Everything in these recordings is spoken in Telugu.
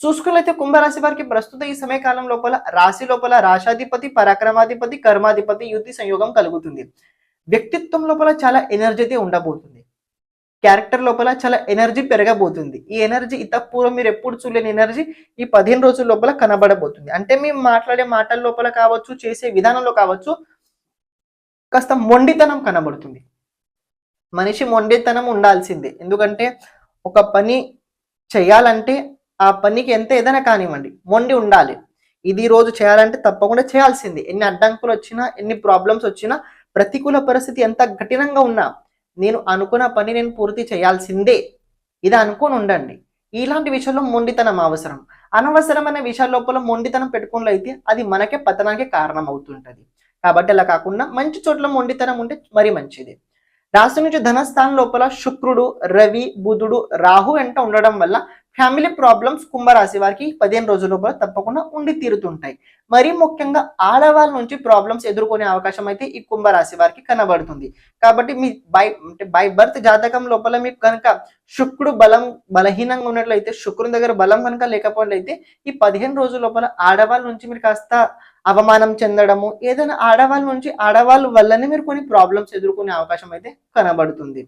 చూసుకున్నట్లయితే కుంభరాశి వారికి ప్రస్తుత ఈ సమయకాలం లోపల రాశి లోపల రాశాధిపతి పరాక్రమాధిపతి కర్మాధిపతి యుద్ధి సంయోగం కలుగుతుంది. వ్యక్తిత్వం లోపల చాలా ఎనర్జీ అయితే ఉండబోతుంది. క్యారెక్టర్ లోపల చాలా ఎనర్జీ పెరగబోతుంది. ఈ ఎనర్జీ ఇత పూర్వం మీరు ఎప్పుడు చూడలేని ఎనర్జీ ఈ పదిహేను రోజుల లోపల కనబడబోతుంది. అంటే మేము మాట్లాడే మాటల లోపల కావచ్చు చేసే విధానంలో కావచ్చు కాస్త మొండితనం కనబడుతుంది. మనిషి మొండితనం ఉండాల్సిందే. ఎందుకంటే ఒక పని చేయాలంటే ఆ పనికి ఎంత ఏదైనా కానివ్వండి మొండి ఉండాలి. ఇది రోజు చేయాలంటే తప్పకుండా చేయాల్సింది. ఎన్ని అడ్డంకులు వచ్చినా ఎన్ని ప్రాబ్లమ్స్ వచ్చినా ప్రతికూల పరిస్థితి ఎంత కఠినంగా ఉన్నా నేను అనుకున్న పని నేను పూర్తి చేయాల్సిందే. ఇది అనుకొని ఉండండి. ఇలాంటి విషయంలో మొండితనం అవసరం. అనవసరమైన విషయాల లోపల మొండితనం పెట్టుకున్నట్లయితే అది మనకే పతనానికి కారణం అవుతుంటది కాబట్టి అలా కాకుండా మంచి చోట్ల మొండితనం ఉంటే మరీ మంచిది. రాశి నుంచి ధనస్థానం లోపల శుక్రుడు రవి బుధుడు రాహు వెంట ఉండడం వల్ల ఫ్యామిలీ ప్రాబ్లమ్స్ కుంభరాశి వారికి పదిహేను రోజుల లోపల తప్పకుండా ఉండి తీరుతుంటాయి. మరీ ముఖ్యంగా ఆడవాళ్ళ నుంచి ప్రాబ్లమ్స్ ఎదుర్కొనే అవకాశం అయితే ఈ కుంభరాశి వారికి కనబడుతుంది. కాబట్టి మీ బై అంటే బై బర్త్ జాతకం లోపల మీకు కనుక శుక్రుడు బలం బలహీనంగా ఉన్నట్లయితే శుక్రుని దగ్గర బలం కనుక లేకపోయినట్లయితే ఈ పదిహేను రోజుల లోపల ఆడవాళ్ళ నుంచి మీరు కాస్త అవమానం చెందడము ఏదైనా ఆడవాళ్ళ నుంచి ఆడవాళ్ళ వల్లనే మీరు కొన్ని ప్రాబ్లమ్స్ ఎదుర్కొనే అవకాశం అయితే కనబడుతుంది.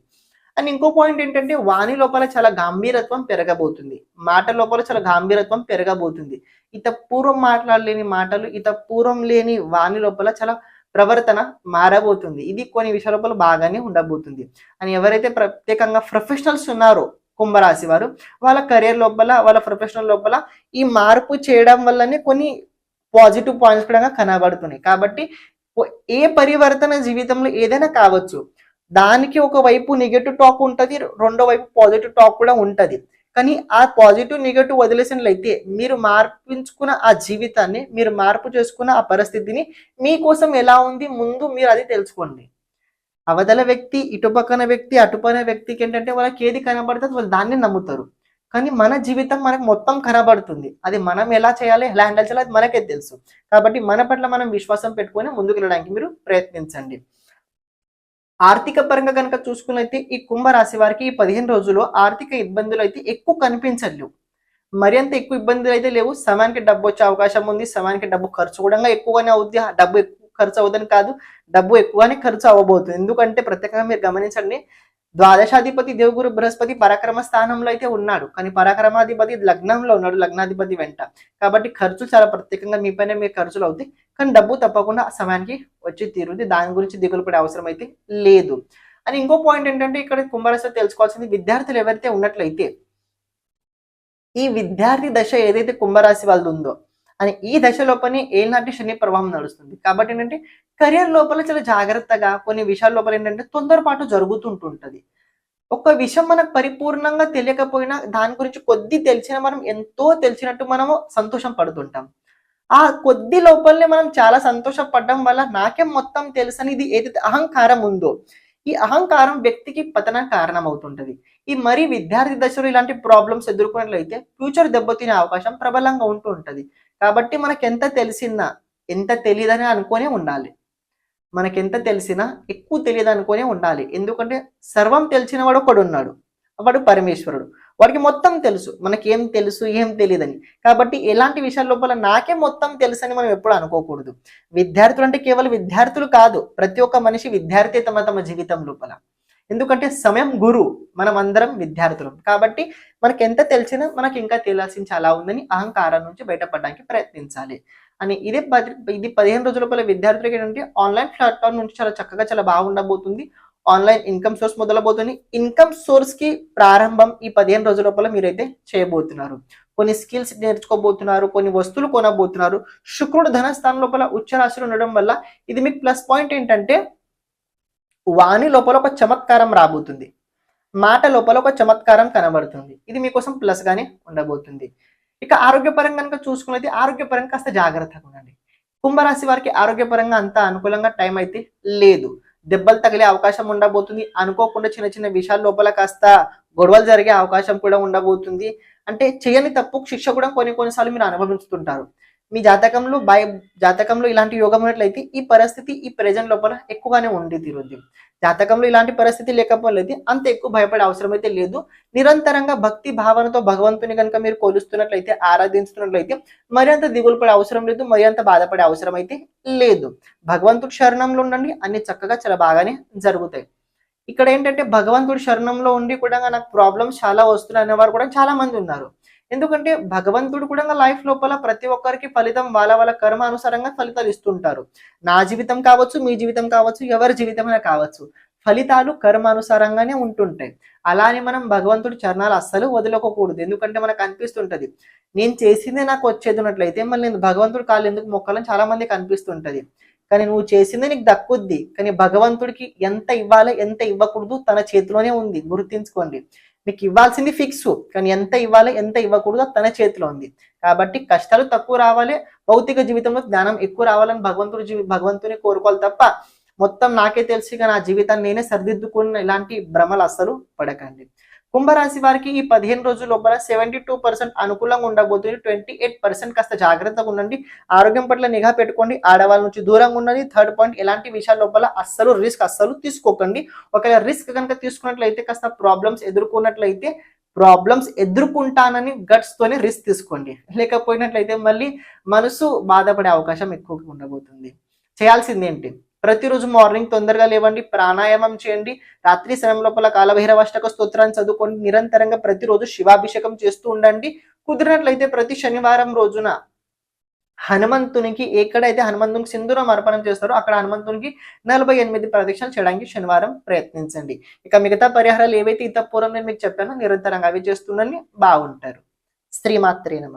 అండ్ ఇంకో పాయింట్ ఏంటంటే వాణి లోపల చాలా గాంభీరత్వం పెరగబోతుంది. మాట లోపల చాలా గాంభీరత్వం పెరగబోతుంది. ఇత పూర్వం మాట్లాడలేని మాటలు ఇత పూర్వం లేని వాణి లోపల చాలా ప్రవర్తన మారబోతుంది. ఇది కొన్ని విషయాల లోపల బాగానే ఉండబోతుంది. అని ఎవరైతే ప్రత్యేకంగా ప్రొఫెషనల్స్ ఉన్నారో కుంభరాశి వారు వాళ్ళ కెరియర్ లోపల వాళ్ళ ప్రొఫెషనల్ లోపల ఈ మార్పు చేయడం వల్లనే కొన్ని పాజిటివ్ పాయింట్స్ కూడా కనబడుతున్నాయి. కాబట్టి ఏ పరివర్తన జీవితంలో ఏదైనా కావచ్చు దానికి ఒక వైపు నెగటివ్ టాక్ ఉంటుంది రెండో వైపు పాజిటివ్ టాక్ కూడా ఉంటుంది. కానీ ఆ పాజిటివ్ నెగటివ్ వదిలేసినట్లయితే మీరు మార్పించుకున్న ఆ జీవితాన్ని మీరు మార్పు చేసుకున్న ఆ పరిస్థితిని మీకోసం ఎలా ఉంది ముందు మీరు అది తెలుసుకోండి. అవతల వ్యక్తి ఇటుపక్కన వ్యక్తి అటుపైన వ్యక్తికి ఏంటంటే వాళ్ళకి ఏది కనబడుతుంది వాళ్ళు దాన్ని నమ్ముతారు. కానీ మన జీవితం మనకు మొత్తం కనబడుతుంది. అది మనం ఎలా చేయాలి ఎలా హ్యాండిల్ చేయాలి అది మనకే తెలుసు. కాబట్టి మన పట్ల మనం విశ్వాసం పెట్టుకొని ముందుకు వెళ్ళడానికి మీరు ప్రయత్నించండి. ఆర్థిక పరంగా కనుక చూసుకున్నైతే ఈ కుంభరాశి వారికి ఈ పదిహేను రోజుల్లో ఆర్థిక ఇబ్బందులు అయితే ఎక్కువ కనిపించలేవు మరి అంత ఎక్కువ ఇబ్బందులు అయితే లేవు. సమయానికి డబ్బు వచ్చే అవకాశం ఉంది. సమయానికి డబ్బు ఖర్చు కూడా ఎక్కువగానే అవుద్ది. ఆ డబ్బు ఎక్కువ ఖర్చు అవ్వదని కాదు. డబ్బు ఎక్కువగానే ఖర్చు అవ్వబోతుంది. ఎందుకంటే ప్రత్యేకంగా మీరు గమనించండి ద్వాదశాధిపతి దేవుగురు బృహస్పతి పరాక్రమ స్థానంలో అయితే ఉన్నాడు. కానీ పరాక్రమాధిపతి లగ్నంలో ఉన్నాడు లగ్నాధిపతి వెంట. కాబట్టి ఖర్చు చాలా ప్రత్యేకంగా మీ పైన మీ ఖర్చులు అవుతాయి కానీ డబ్బు తప్పకుండా సమయానికి వచ్చి తీరుంది దాని గురించి దిగులు పడే అవసరం అయితే లేదు. అని ఇంకో పాయింట్ ఏంటంటే ఇక్కడ కుంభరాశి తెలుసుకోవాల్సింది విద్యార్థులు ఎవరైతే ఉన్నట్లయితే ఈ విద్యార్థి దశ ఏదైతే కుంభరాశి వాళ్ళది ఉందో అని ఈ దశ లోపలనే ఏనాటి శని ప్రభావం నడుస్తుంది. కాబట్టి ఏంటంటే కెరియర్ లోపల చాలా జాగ్రత్తగా కొన్ని విషయాల లోపల ఏంటంటే తొందరపాటు జరుగుతుంటుంటుంది. ఒక విషయం మనకు పరిపూర్ణంగా తెలియకపోయినా దాని గురించి కొద్ది తెలిసిన మనం ఎంతో తెలిసినట్టు మనము సంతోషం పడుతుంటాం. ఆ కొద్ది లోపలనే మనం చాలా సంతోషపడడం వల్ల నాకేం మొత్తం తెలుసని ఇది ఏదైతే అహంకారం ఉందో ఈ అహంకారం వ్యక్తికి పతన కారణం అవుతుంటది ఈ మరి విద్యార్థి దశలో ఇలాంటి ప్రాబ్లమ్స్ ఎదుర్కొన్నట్లయితే ఫ్యూచర్ దెబ్బతినే అవకాశం ప్రబలంగా ఉంటూ ఉంటది కాబట్టి మనకి ఎంత తెలిసిందా ఎంత తెలియదని అనుకునే ఉండాలి. మనకెంత తెలిసినా ఎక్కువ తెలియదు అనుకునే ఉండాలి. ఎందుకంటే సర్వం తెలిసిన వాడు ఒకడు ఉన్నాడు వాడు పరమేశ్వరుడు. వాడికి మొత్తం తెలుసు. మనకి ఏం తెలుసు ఏం తెలియదని. కాబట్టి ఎలాంటి విషయాల లోపల నాకే మొత్తం తెలుసు అని మనం ఎప్పుడు అనుకోకూడదు. విద్యార్థులు అంటే కేవలం విద్యార్థులు కాదు. ప్రతి ఒక్క మనిషి విద్యార్థి తమ తమ జీవితం లోపల. ఎందుకంటే సమయం గురు మనం అందరం విద్యార్థులం. కాబట్టి మనకి ఎంత తెలిసినా మనకి ఇంకా తెలియాల్సింది చాలా ఉందని అహంకారం నుంచి బయటపడడానికి ప్రయత్నించాలి. అని ఇదే పది ఇది పదిహేను రోజుల లోపల విద్యార్థులకి ఏంటంటే ఆన్లైన్ ప్లాట్ఫామ్ నుంచి చాలా చక్కగా చాలా బాగుండబోతుంది ఆన్లైన్ ఇన్కమ్ సోర్స్ మొదలబోతుంది. ఇన్కమ్ సోర్స్కి ప్రారంభం ఈ పదిహేను రోజుల లోపల మీరైతే చేయబోతున్నారు. కొన్ని స్కిల్స్ నేర్చుకోబోతున్నారు కొన్ని వస్తువులు కొనబోతున్నారు. శుక్రుడు ధనస్థానం లోపల ఉచ్చ రాశిలో ఉండడం వల్ల ఇది మీకు ప్లస్ పాయింట్ ఏంటంటే వాణి లోపల ఒక చమత్కారం రాబోతుంది. మాట లోపల ఒక చమత్కారం కనబడుతుంది. ఇది మీకోసం ప్లస్ గానే ఉండబోతుంది. ఇక ఆరోగ్యపరంగా కనుక చూసుకున్నది ఆరోగ్యపరంగా కాస్త జాగ్రత్తగా ఉండండి. కుంభరాశి వారికి ఆరోగ్యపరంగా అంత అనుకూలంగా టైం అయితే లేదు. దెబ్బలు తగిలే అవకాశం ఉండబోతుంది. అనుకోకుండా చిన్న చిన్న విషయాల లోపల కాస్త గొడవలు జరిగే అవకాశం కూడా ఉండబోతుంది. అంటే చేయని తప్పు శిక్ష కూడా కొన్ని కొన్నిసార్లు మీరు అనుభవిస్తుంటారు. మీ జాతకంలో బయ జాతకంలో ఇలాంటి యోగం ఉన్నట్లయితే ఈ పరిస్థితి ఈ ప్రజెంట్ లోపల ఎక్కువగానే ఉండి తీరుద్ది జాతకంలో ఇలాంటి పరిస్థితి లేకపోలేదు అంత ఎక్కువ భయపడే అవసరం అయితే లేదు. నిరంతరంగా భక్తి భావనతో భగవంతుని కనుక మీరు కొలుస్తున్నట్లయితే ఆరాధిస్తున్నట్లయితే మరి అంత దిగులు పడే అవసరం లేదు మరి అంత బాధపడే అవసరం అయితే లేదు. భగవంతుడి శరణంలో ఉండండి అన్ని చక్కగా చాలా బాగానే జరుగుతాయి. ఇక్కడ ఏంటంటే భగవంతుడి శరణంలో ఉండి కూడా నాకు ప్రాబ్లమ్స్ చాలా వస్తున్నాయి అనేవారు కూడా చాలా మంది ఉన్నారు. ఎందుకంటే భగవంతుడు కూడా లైఫ్ లోపల ప్రతి ఒక్కరికి ఫలితం వాళ్ళ వాళ్ళ కర్మ అనుసారంగా ఫలితాలు ఇస్తుంటారు. నా జీవితం కావచ్చు మీ జీవితం కావచ్చు ఎవరి జీవితమైనా కావచ్చు ఫలితాలు కర్మానుసారంగానే ఉంటుంటాయి. అలానే మనం భగవంతుడి చరణాలు అస్సలు వదులుకోకూడదు ఎందుకంటే మనకు అనిపిస్తుంటది నేను చేసిందే నాకు వచ్చేది ఉన్నట్లయితే మళ్ళీ నేను భగవంతుడి కాళ్ళు ఎందుకు మొక్కలని చాలా మందికి అనిపిస్తుంటది. కానీ నువ్వు చేసిందే నీకు దక్కుద్ది. కానీ భగవంతుడికి ఎంత ఇవ్వాలి ఎంత ఇవ్వకూడదు తన చేతిలోనే ఉంది. గుర్తించుకోండి. మీకు ఇవ్వాల్సింది ఫిక్స్ కానీ ఎంత ఇవ్వాలి ఎంత ఇవ్వకూడదు తన చేతిలో ఉంది. కాబట్టి కష్టాలు తక్కువ రావాలి భౌతిక జీవితంలో జ్ఞానం ఎక్కువ రావాలని భగవంతుడు జీవి భగవంతుని కోరుకోవాలి తప్ప మొత్తం నాకే తెలిసి నా జీవితాన్ని నేనే సరిదిద్దుకున్న ఇలాంటి భ్రమలు అస్సలు పడకండి. కుంభరాశి వారికి ఈ పదిహేను రోజుల లోపల సెవెంటీ టూ పర్సెంట్ అనుకూలంగా ఉండబోతుంది. ట్వంటీ ఎయిట్ పర్సెంట్ కాస్త జాగ్రత్తగా ఉండండి. ఆరోగ్యం పట్ల నిఘా పెట్టుకోండి. ఆడవాళ్ళ నుంచి దూరంగా ఉండండి. థర్డ్ పాయింట్ ఎలాంటి విషయాల లోపల అస్సలు రిస్క్ అస్సలు తీసుకోకండి. ఒకవేళ రిస్క్ కనుక తీసుకున్నట్లయితే కాస్త ప్రాబ్లమ్స్ ఎదుర్కొన్నట్లయితే ప్రాబ్లమ్స్ ఎదుర్కొంటానని గట్స్ తోనే రిస్క్ తీసుకోండి. లేకపోయినట్లయితే మళ్ళీ మనసు బాధపడే అవకాశం ఎక్కువగా ఉండబోతుంది. చేయాల్సింది ఏంటి? ప్రతిరోజు మార్నింగ్ తొందరగా లేవండి ప్రాణాయామం చేయండి. రాత్రి సమయం లోపల కాలభైరవాష్టక స్తోత్రాన్ని చదువుకోండి నిరంతరంగా ప్రతిరోజు శివాభిషేకం చేస్తూ ఉండండి. కుదిరినట్లయితే ప్రతి శనివారం రోజున హనుమంతునికి ఎక్కడైతే హనుమంతునికి సింధూరం అర్పణం చేస్తారో అక్కడ హనుమంతునికి నలభై ఎనిమిది ప్రదక్షిణలు చేయడానికి శనివారం ప్రయత్నించండి. ఇక మిగతా పరిహారాలు ఏవైతే ఇంత పూర్వం నేను మీకు చెప్పానో నిరంతరంగా అవి చేస్తుండని బాగుంటారు. శ్రీమాత్రే నమ.